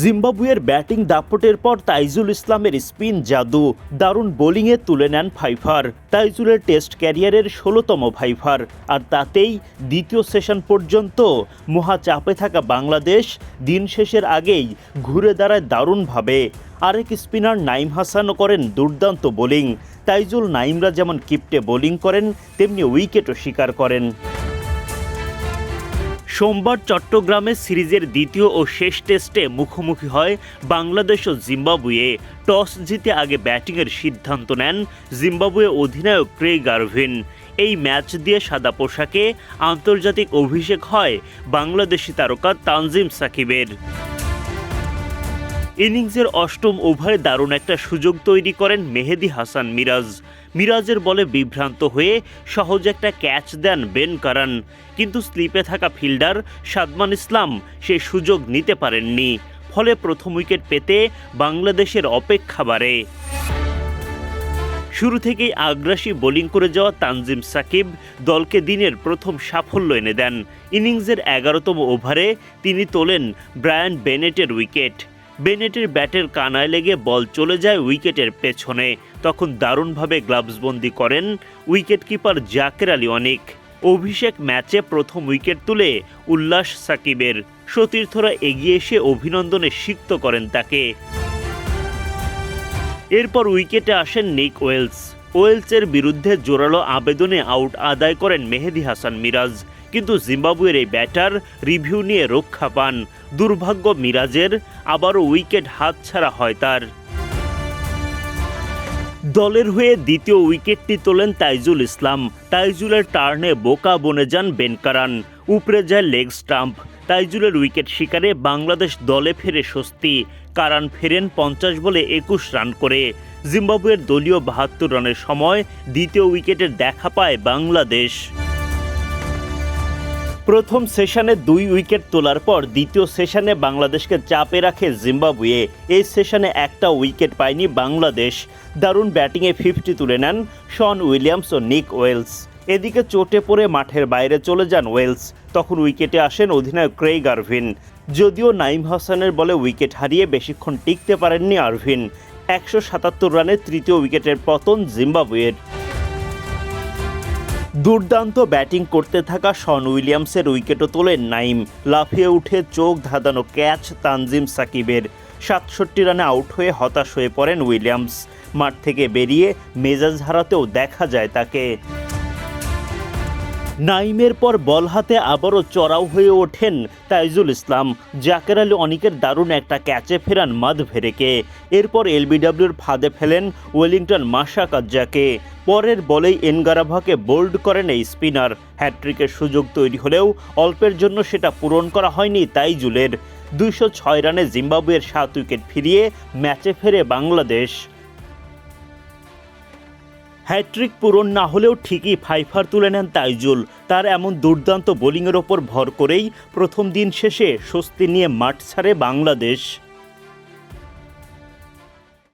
জিম্বাবুয়ের ব্যাটিং দাপটের পর তাইজুল ইসলামের স্পিন জাদু। দারুণ বোলিংয়ে তুলে নেন ফাইফার। তাইজুলের টেস্ট ক্যারিয়ারের ষোলোতম ফাইফার। আর তাতেই দ্বিতীয় সেশন পর্যন্ত মহা চাপে থাকা বাংলাদেশ দিন শেষের আগেই ঘুরে দাঁড়ায় দারুণভাবে। আরেক স্পিনার নাইম হাসানও করেন দুর্দান্ত বোলিং। তাইজুল নাইমরা যেমন কিপ্টে বোলিং করেন, তেমনি উইকেটও শিকার করেন। সোমবার চট্টগ্রামে সিরিজের দ্বিতীয় ও শেষ টেস্টে মুখোমুখি হয় বাংলাদেশ ও জিম্বাবুয়ে। টস জিতে আগে ব্যাটিংয়ের সিদ্ধান্ত নেন জিম্বাবুয়ে অধিনায়ক ক্রে গার্ভিন এই ম্যাচ দিয়ে সাদা পোশাকে আন্তর্জাতিক অভিষেক হয় বাংলাদেশি তারকা তানজিম সাকিবের। ইনিংসের অষ্টম ওভারে দারুণ একটা সুযোগ তৈরি করেন মেহেদি হাসান মিরাজ। মিরাজের বলে বিভ্রান্ত হয়ে সহজ একটা ক্যাচ দেন বেন কারান। কিন্তু স্লিপে থাকা ফিল্ডার সাদমান ইসলাম সেই সুযোগ নিতে পারেননি। ফলে প্রথম উইকেট পেতে বাংলাদেশের অপেক্ষা বাড়ে। শুরু থেকেই আগ্রাসী বোলিং করে যাওয়া তানজিম সাকিব দলকে দিনের প্রথম সাফল্য এনে দেন। ইনিংসের এগারোতম ওভারে তিনি তোলেন ব্রায়ান বেনেটের উইকেট। বেনেটের ব্যাটের কানায় লেগে বল চলে যায় উইকেটের পেছনে। তখন দারুণভাবে গ্লাভসবন্দি করেন উইকেট কিপার জাকের আলী অনিক। অভিষেক ম্যাচে প্রথম উইকেট তুলে উল্লাস সাকিবের। সতীর্থরা এগিয়ে এসে অভিনন্দনে সিক্ত করেন তাকে। এরপর উইকেটে আসেন নিক ওয়েলস। ওয়েলসের বিরুদ্ধে জোরালো আবেদনে আউট আদায় করেন মেহেদি হাসান মিরাজ। কিন্তু জিম্বাবুয়ের এই ব্যাটার রিভিউ নিয়ে রক্ষা পান। দুর্ভাগ্য মিরাজের, আবারও উইকেট হাতছাড়া হয় তার। দলের হয়ে দ্বিতীয় উইকেটটি তোলেন তাইজুল ইসলাম। তাইজুলের টার্নে বোকা বনে যান বেনকারান। উপরে যায় লেগ স্টাম্প। তাইজুলের উইকেট শিকারে বাংলাদেশ দলে ফেরে স্বস্তি। কারণ ফেরেন পঞ্চাশ বলে একুশ রান করে। জিম্বাবুয়ের দলীয় বাহাত্তর রানের সময় দ্বিতীয় উইকেটের দেখা পায় বাংলাদেশ। প্রথম সেশনে দুই উইকেট তোলার পর দ্বিতীয় সেশনে বাংলাদেশকে চাপে রাখে জিম্বাবুয়ে। এই সেশনে একটা উইকেট পায়নি বাংলাদেশ। দারুণ ব্যাটিংয়ে ফিফটি তুলে নেন শন উইলিয়ামস ও নিক ওয়েলস। এদিকে চোটে পড়ে মাঠের বাইরে চলে যান ওয়েলস। তখন উইকেটে আসেন অধিনায়ক ক্রেইগ আরভিন। যদিও নাইম হাসানের বলে উইকেট হারিয়ে বেশিক্ষণ টিকতে পারেননি আরভিন। একশো সাতাত্তর রানে তৃতীয় উইকেটের পতন জিম্বাবুয়ের। দুর্দান্ত ব্যাটিং করতে থাকা শন উইলিয়ামসের উইকেটও তোলে নাইম। লাফিয়ে উঠে চোখ ধাঁধানো ক্যাচ তানজিম সাকিবের। সাতষট্টি রানে আউট হয়ে হতাশ হয়ে পড়েন উইলিয়ামস। মাঠ থেকে বেরিয়ে মেজাজ হারাতেও দেখা যায় তাকে। নাইমের পর বল হাতে আবারও চড়াও হয়ে ওঠেন তাইজুল ইসলাম। জাকের আলী অনিকের দারুণ একটা ক্যাচে ফেরান মাদ ভেরেকে। এরপর এলবিডব্লিউর ফাঁদে ফেলেন ওয়েলিংটন মাসা কাজ্জাকে পরের বলেই এনগারাভাকে বোল্ড করেন এই স্পিনার। হ্যাট্রিকের সুযোগ তৈরি হলেও অল্পের জন্য সেটা পূরণ করা হয়নি তাইজুলের। দুইশো ছয় রানে জিম্বাবুয়ের সাত উইকেট ফিরিয়ে ম্যাচে ফেরে বাংলাদেশ। হ্যাট্রিক পূরণ না হলেও ঠিকই ফাইফার তুলে নেন তাইজুল। তার এমন দুর্দান্ত বোলিংয়ের ওপর ভর করেই প্রথম দিন শেষে স্বস্তি নিয়ে মাঠ ছাড়ে বাংলাদেশ।